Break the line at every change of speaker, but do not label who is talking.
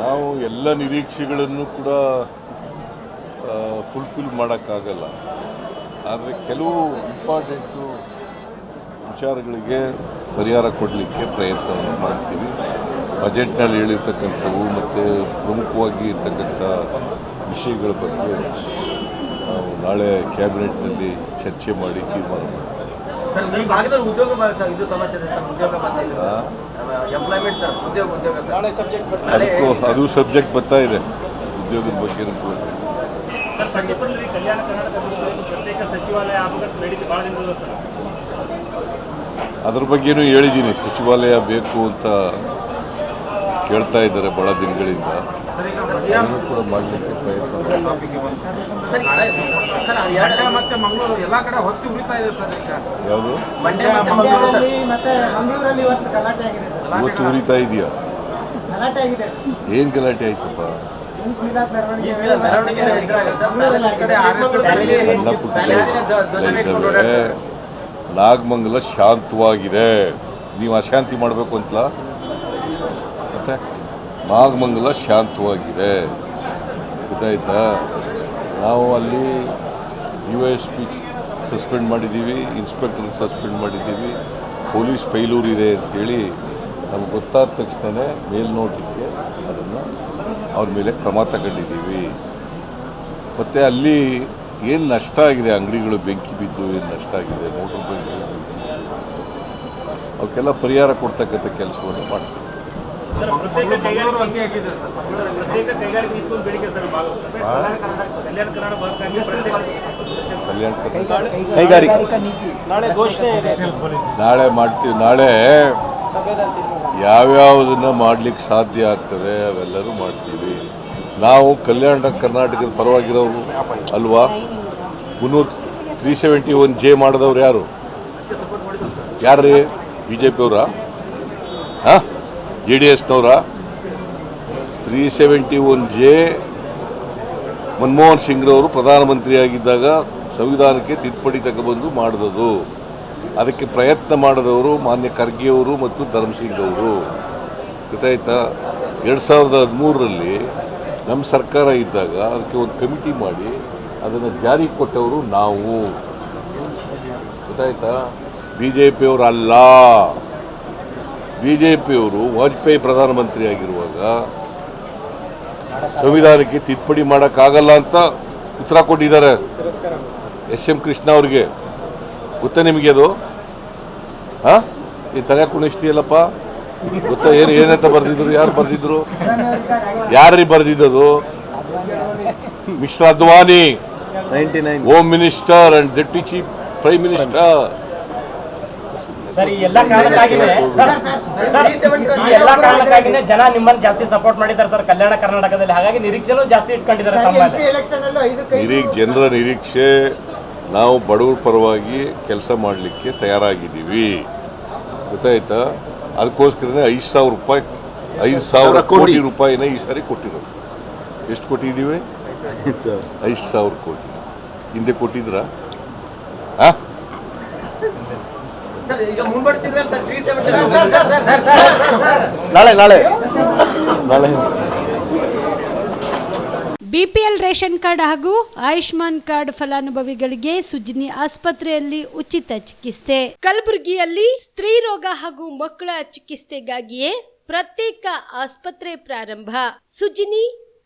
ನಾವು ಎಲ್ಲ ನಿರೀಕ್ಷೆಗಳನ್ನು ಕೂಡ ಫುಲ್ಫಿಲ್ ಮಾಡೋಕ್ಕಾಗಲ್ಲ. ಆದರೆ ಕೆಲವು ಇಂಪಾರ್ಟೆಂಟು ವಿಚಾರಗಳಿಗೆ ಪರಿಹಾರ ಕೊಡಲಿಕ್ಕೆ ಪ್ರಯತ್ನವನ್ನು ಮಾಡ್ತೀವಿ. ಬಜೆಟ್ನಲ್ಲಿ ಹೇಳಿರ್ತಕ್ಕಂಥವು ಮತ್ತು ಪ್ರಮುಖವಾಗಿ ಇರ್ತಕ್ಕಂಥ ವಿಷಯಗಳ ಬಗ್ಗೆ ನಾಳೆ ಕ್ಯಾಬಿನೆಟ್ನಲ್ಲಿ ಚರ್ಚೆ ಮಾಡಿ ತೀರ್ಮಾನ
ಮಾಡ್ತಾರೆ
ಅದಕ್ಕೂ ಅದು ಸಬ್ಜೆಕ್ಟ್ ಬರ್ತಾ ಇದೆ. ಉದ್ಯೋಗದ ಬಗ್ಗೆ ಅದ್ರ ಬಗ್ಗೆನೂ ಹೇಳಿದ್ದೀನಿ. ಸಚಿವಾಲಯ ಬೇಕು ಅಂತ ಕೇಳ್ತಾ ಇದ್ದಾರೆ ಬಹಳ ದಿನಗಳಿಂದ. ಅದನ್ನು ಕೂಡ ಮಾಡಲಿಕ್ಕೆ ಪ್ರಯತ್ನ.
ಸರ್ ಸರ್ ಅದು ಎರಡು
ಮತ್ತೆ ಮಂಗಳೂರು ಎಲ್ಲಾ ಕಡೆ ಹೊತ್ತಿ ಉಳಿತಾ ಇದೆ ಸರ್ ಈಗ.
ಯಾವುದು?
ಮಂಡ್ಯ ಮತ್ತೆ ಮಂಗಳೂರು ಸರ್.
ಮತ್ತೆ ಮಂಗಳೂರಲ್ಲಿ ಇವತ್ತು
ಉರಿತಾ ಇದೆಯಾ? ಏನು ಗಲಾಟೆ ಆಯ್ತಪ್ಪ. ನಾಗಮಂಗಲ ಶಾಂತವಾಗಿದೆ. ನೀವು ಅಶಾಂತಿ ಮಾಡಬೇಕು ಅಂತಲ? ಮತ್ತೆ ನಾಗಮಂಗಲ ಶಾಂತವಾಗಿದೆ. ಗೊತ್ತಾಯ್ತಾ? ನಾವು ಅಲ್ಲಿ ಯು ಎಸ್ ಪಿ ಸಸ್ಪೆಂಡ್ ಮಾಡಿದ್ದೀವಿ ಇನ್ಸ್ಪೆಕ್ಟರ್ ಸಸ್ಪೆಂಡ್ ಮಾಡಿದ್ದೀವಿ, ಪೊಲೀಸ್ ಫೈಲೂರ್ ಇದೆ ಅಂತೇಳಿ ನಮ್ಗೆ ಗೊತ್ತಾದ ತಕ್ಷಣ ಮೇಲ್ನೋಟಕ್ಕೆ ಅದನ್ನು ಅವ್ರ ಮೇಲೆ ಕ್ರಮ ತಗೊಂಡಿದ್ದೀವಿ. ಮತ್ತು ಅಲ್ಲಿ ಏನು ನಷ್ಟ ಆಗಿದೆ? ಅಂಗಡಿಗಳು ಬೆಂಕಿ ಬಿದ್ದು ಏನು ನಷ್ಟ ಆಗಿದೆ? ಮೋಟರ್ ಬೈಕ್ ಅವಕ್ಕೆಲ್ಲ ಪರಿಹಾರ ಕೊಡ್ತಕ್ಕಂಥ ಕೆಲಸವನ್ನು ಮಾಡ್ತೀವಿ.
ಕೈಗಾರಿಕೆ
ನಾಳೆ
ಮಾಡ್ತೀವಿ. ನಾಳೆ ಯಾವ್ಯಾವುದನ್ನ ಮಾಡ್ಲಿಕ್ಕೆ ಸಾಧ್ಯ ಆಗ್ತದೆ ಅವೆಲ್ಲರೂ ಮಾಡ್ತೀವಿ. ನಾವು ಕಲ್ಯಾಣ ಕರ್ನಾಟಕದ ಪರವಾಗಿರೋರು ಅಲ್ವಾ? ಮುನ್ನೂರು ತ್ರೀ ಸೆವೆಂಟಿ ಒನ್ ಜೆ ಮಾಡಿದವ್ರು ಯಾರು? ಯಾರ್ರೀ? ಬಿ ಜೆ ಪಿಯವರಾ ಹಾಂ? J D ಎಸ್ನವರ three seventy one J Manmohan ಸಿಂಗ್ರವರು ಪ್ರಧಾನಮಂತ್ರಿಯಾಗಿದ್ದಾಗ ಸಂವಿಧಾನಕ್ಕೆ ತಿದ್ದುಪಡಿ ತಗೊಬಂದು ಮಾಡಿದದು. ಅದಕ್ಕೆ ಪ್ರಯತ್ನ ಮಾಡಿದವರು ಮಾನ್ಯ ಖರ್ಗೆಯವರು ಮತ್ತು ಧರ್ಮಸಿಂಗ್ ಅವರು ಗೊತ್ತಾಯ್ತಾ? ಎರಡು ಸಾವಿರದ ಹದಿಮೂರರಲ್ಲಿ ನಮ್ಮ ಸರ್ಕಾರ ಇದ್ದಾಗ ಅದಕ್ಕೆ ಒಂದು ಕಮಿಟಿ ಮಾಡಿ ಅದನ್ನು ಜಾರಿ ಕೊಟ್ಟವರು ನಾವು. ಗೊತ್ತಾಯ್ತಾ? ಬಿ ಜೆ ಪಿಯವರು ಅಲ್ಲ. ಬಿ ಜೆ ಪಿಯವರು ವಾಜಪೇಯಿ ಪ್ರಧಾನಮಂತ್ರಿ ಆಗಿರುವಾಗ ಸಂವಿಧಾನಕ್ಕೆ ತಿದ್ದುಪಡಿ ಮಾಡೋಕ್ಕಾಗಲ್ಲ ಅಂತ ಉತ್ತರ ಕೊಟ್ಟಿದ್ದಾರೆ. ಎಸ್ ಎಂ ಕೃಷ್ಣ ಅವ್ರಿಗೆ. ಗೊತ್ತಾ ನಿಮಗೆ ಅದು? ಹಾಂ? ಈ ತಲೆ ಕುಣಿಸ್ತೀಯಲ್ಲಪ್ಪ? ಗೊತ್ತಾ ಏನು ಏನಂತ ಬರ್ದಿದ್ರು ಯಾರು ಬರೆದಿದ್ರು? ಯಾರ್ರಿ ಬರೆದಿದ್ದದು? Mister Advani. Home minister and deputy chief prime minister
sir ಈ ಎಲ್ಲ ಕಾರಣಕ್ಕಾಗಿನೇ ಸರ್ ಸರ್ ಈ ಎಲ್ಲ ಕಾರಣಕ್ಕಾಗಿನೇ ಜನ ನಿಮ್ಮನ್ನು ಜಾಸ್ತಿ ಸಪೋರ್ಟ್ ಮಾಡಿದ್ದಾರೆ ಸರ್ ಕಲ್ಯಾಣ ಕರ್ನಾಟಕದಲ್ಲಿ. ಹಾಗಾಗಿ ನಿರೀಕ್ಷೆನೂ ಜಾಸ್ತಿ ಇಟ್ಕೊಂಡಿದ್ದಾರೆ
ಸರ್
ತಮ್ಮ
ಎಂ ಅಲ್ಲೂ ಐದು ಕೈ
ಜನರ ನಿರೀಕ್ಷೆ ನಾವು ಬಡವರ ಪರವಾಗಿ ಕೆಲಸ ಮಾಡಲಿಕ್ಕೆ ತಯಾರಾಗಿದ್ದೀವಿ. ಗೊತ್ತಾಯ್ತಾ? ಅದಕ್ಕೋಸ್ಕರನೇ ಐದು ಸಾವಿರ ರೂಪಾಯಿ ಐದು ಸಾವಿರ ಕೋಟಿ. ರೂಪಾಯಿನ ಈ ಸಾರಿ ಕೊಟ್ಟಿರೋದು. ಎಷ್ಟು ಕೊಟ್ಟಿದ್ದೀವಿ ಐದು ಸಾವಿರ. ಕೋಟಿ. ಹಿಂದೆ ಕೊಟ್ಟಿದ್ರಾ? ಹಾಂ
ಸರ್ ಈಗ ಮುಂಬಡ್ತಿದ್ರಲ್ಲ sir three seventy sir sir sir sir
ನಾಳೆ ನಾಳೆ. ನಾಳೆ.
ಬಿಪಿಎಲ್ ರೇಷನ್ ಕಾರ್ಡ್ ಹಾಗೂ ಆಯುಷ್ಮಾನ್ ಕಾರ್ಡ್ ಫಲಾನುಭವಿಗಳಿಗೆ ಸುಜಿನಿ ಆಸ್ಪತ್ರೆಯಲ್ಲಿ ಉಚಿತ ಚಿಕಿತ್ಸೆ. ಕಲಬುರಗಿಯಲ್ಲಿ ಸ್ತ್ರೀ ರೋಗ ಹಾಗೂ ಮಕ್ಕಳ ಚಿಕಿತ್ಸೆಗಾಗಿಯೇ ಪ್ರತ್ಯೇಕ ಆಸ್ಪತ್ರೆ ಪ್ರಾರಂಭ. ಸುಜಿನಿ